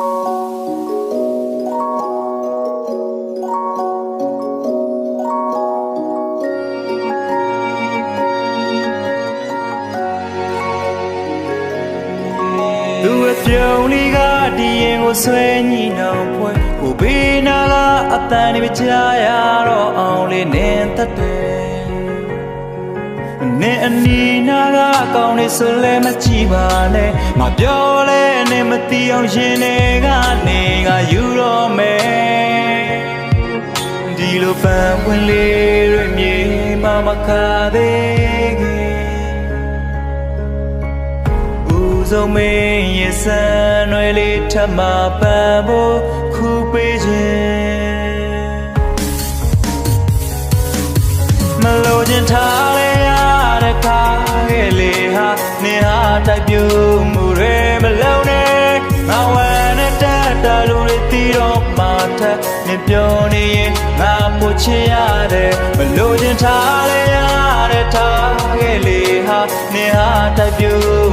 သူအပြုံးလေးကဒီရင်ကိုဆွဲညိနှောင်ဖွဲကိုဘေးနာကအတန်တွေကြားရတော့အောင်လေးနင်းသက်တယ် နင်းအနီနာကအကောင်လေးဆိုလဲမကြည့်ပါနဲ့မပြောလဲနဲ့မတီးအောင်ရှင်တွေကနေကယူတော့မယ်ဒီလိုပန်းပွင့်လေးတွေမြေမမခါသေးခင်ဦးဆုံးမင်းရဲ့စံရွယ်လေးထပ်မပန်ဖို့ခုပေးခြင်း ချင်ရတယ်မလို့ခြင်းထားလေရတဲ့ထားရဲ့လေဟာနေဟာတိုက်ပြူ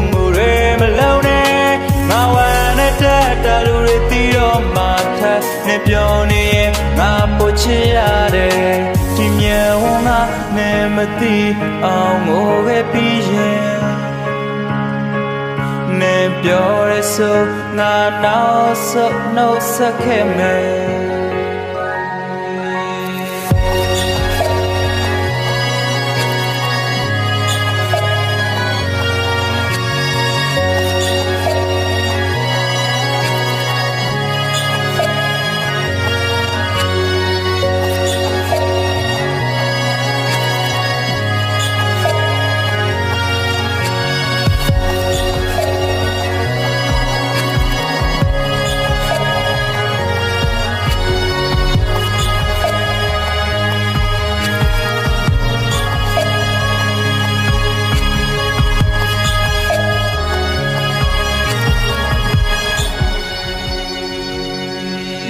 မှုတွေမလုံးနဲ့ငါဝမ်းနဲ့တက်တာလူတွေတီးတော့မှထက်နေပြောနေရင်ငါပိုချင်ရတယ်ဒီမြေဝန်းကနေမသိအောင်ငိုပဲပြီးရင်နေပြောရဆိုငါနောက်ဆုတ်နှုတ်ဆက်ခဲ့မယ်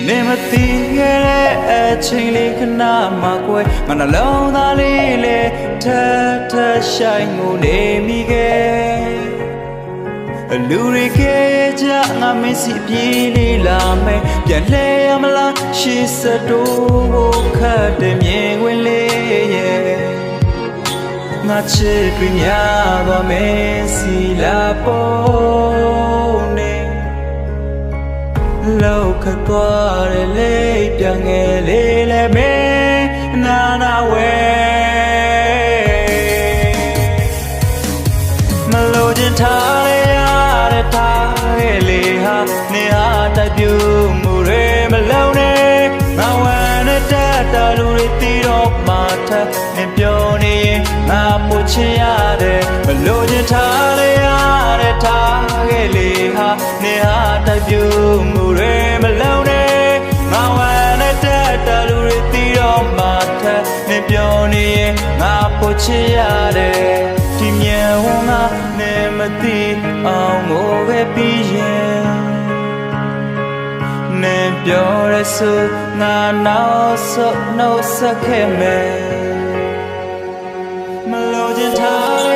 နေမသိခဲ့တဲ့အချိန်လေးခဏမှကွယ်ငါနှလုံးသားလေးလေထထဆိုင်ငိုနေမိခဲ့လူတွေကကြငါမင်းစီပြေးလေးလာမယ်ပြန်လဲရမလားရှေ့စတိုးဖို့ခတ်တဲ့မြင်ဝင်လေးရဲ့ငါချစ်ပြများသွားမယ်စီလာပေါ်နေ လောက်ခတ်သွားတဲ့လေးပြန်ငယ်လေးလည်းမင်းနာနာဝဲမလို့ခြင်းထားရရတဲ့ထားရဲ့လေးဟာနေဟာတိုက်ပြူမှုတွေမလုံးနဲ့ငါဝမ်းနဲ့တက်တာလူတွေတီးတော့မှထပ်နေပြောနေရင်ငါပူချင်ရတယ်မလို့ခြင်းထား နေရင်ငါပူချင်ရတယ်ဒီမြန်ဝန်းကနေမသိအောင်ငိုပဲပြီးရင်နေပြောရဆိုငါနောက်ဆုတ်နှုတ်ဆက်ခဲ့မယ်မလို့ခြင်းထား